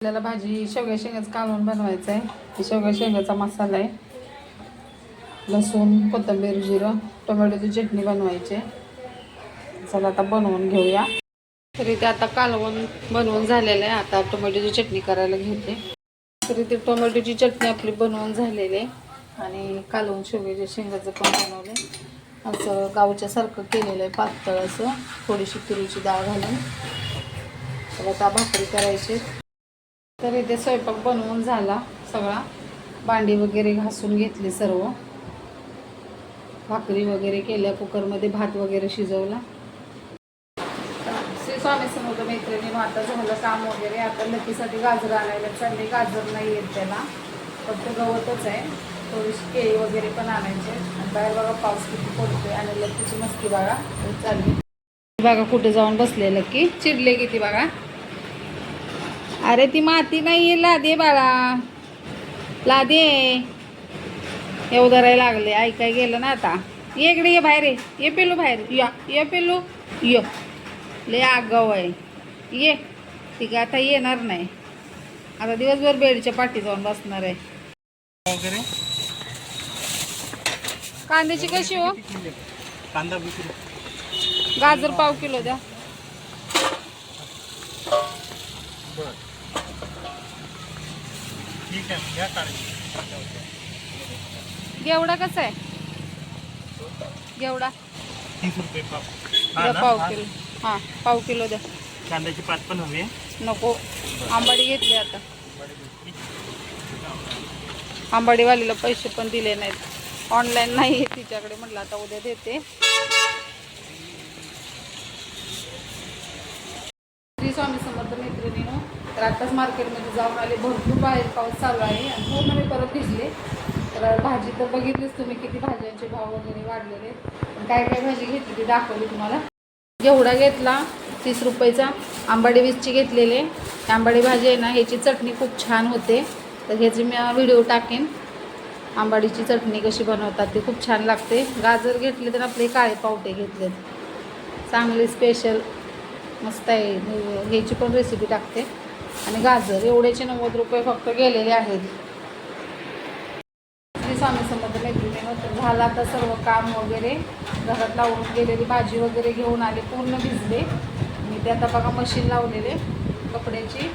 आपल्याला भाजी शेवग्या शेंगाचं कालवण बनवायचं आहे शेवग्या शेंगाचा मसाला आहे. लसूण कोथिंबीर जिरं टोमॅटोची चटणी बनवायची. आहे चला आता बनवून घेऊया. तरी ते आता कालवण बनवून झालेलं आहे. आता टोमॅटोची चटणी करायला घेते. तरी ते टोमॅटोची चटणी आपली बनवून झालेली आहे. आणि कालवून शेवग्याच्या शेंगाचं पण बनवलं असं गावच्यासारखं केलेलं आहे पातळ असं. थोडीशी तुरीची डाळ घालून. तर आता भाकरी करायची. तर इथे स्वयंपाक बनवून झाला सगळा. भांडी वगैरे घासून घेतली सर्व. भाकरी वगैरे केल्या कुकरमध्ये भात वगैरे शिजवला. श्री स्वामी समर्थ मैत्रिणी आता झालं काम वगैरे. आता लकीसाठी गाजर आणायला चालले. गाजर नाही येत त्याला. फक्त गवतच आहे. थोडीशी केळी वगैरे पण आणायचे बाहेर बघा पाऊस किती पडतोय आणि लकीची मस्ती बघा. चालली. बघा कुठे जाऊन बसले लकी. चिडले किती बघा. अरे ती माती नाही लादे बाळा. लादे. येऊ धरायला लागले ऐकाय गेलं ना आता. इकडे ये बाहेर ये. ये पेलू बाहेर. या. ये पेलू ये. ले आगाव आहे. ये. ठीक आहे आता येणार नाही. आता दिवसभर बेडच्या पाठी जाऊन बसणार आहे. वगैरे? कांद्याची कशी हो? कांदा गाजर पाव किलो द्या. ठीक आहे घ्या काळजी गेवडा कसा आहे? गेवडा. तीस रुपये पाव? पाव. किलो. हां पाव किलो द्या. कांद्याची पात पण हवी नको. आंबाडी घेतली आता. आंबाडीवालीला पैसे पण दिले नाहीत. ऑनलाईन नाही आहे तिच्याकडे. म्हटलं आता उद्या देते. श्री स्वामी समर्थ मैत्रिणीनं तर आत्ताच मार्केटमध्ये जाऊन आले भरपूर बाहेर पाऊस चालू आहे आणि हो, पूर्ण मी परत भिजले. तर भाजी तर बघितलीच तुम्ही किती भाज्यांचे भाव वगैरे वाढलेले काय काय भाजी घेतली ती दाखवली तुम्हाला. एवढा घेतला तीस रुपयेचा आंबाडी वीसची घेतलेले आंबाडी भाजी आहे ना ह्याची चटणी खूप छान होते. तर ह्याची मी व्हिडिओ टाकेन. आंबाडीची चटणी कशी बनवतात ती खूप छान लागते. गाजर घेतले तर आपले काळे पावटे घेतलेत. चांगले स्पेशल मस्त आहे. मी ह्याची पण रेसिपी टाकते. आणि गाजर एवढ्याचे नव्वद रुपये फक्त गेलेले आहेत. श्री स्वामी समर्थ मैत्रिणी तर झालं आता सर्व काम वगैरे. घरात लावून गेलेली भाजी वगैरे घेऊन आले पूर्ण भिजले. मी ते आता बघा मशीन लावलेले कपड्याची.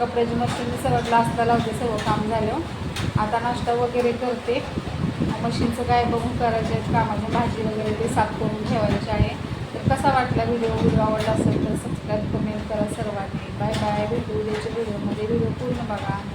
कपड्याची मशीन मी सर्व लास्टला लावते सर्व काम झालं. आता नाश्ता वगैरे करते. मशीनचं काय बघून करायचे आहेत कामाची भाजी वगैरे ते साफ करून ठेवायचे आहे. तर कसा वाटला व्हिडिओ व्हिडिओ आवडला असेल तर सबस्क्राईब कमेंट करा सर्वांनी बाय बाय भेटू उद्याच्या व्हिडिओमध्ये व्हिडिओ पूर्ण बघा